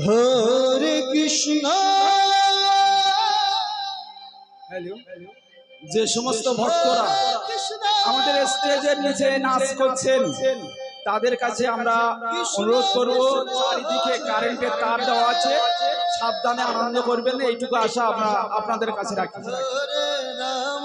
হরে কৃষ্ণ। যে সমস্ত ভক্তরা আমাদের স্টেজের নিচে নাচ করছেন তাদের কাছে আমরা অনুরোধ করব চারিদিকে কারেন্টের তার দেওয়া আছে সাবধানে আনন্দ করবেন এইটুকু আশা আমরা আপনাদের কাছে রাখি। রাম।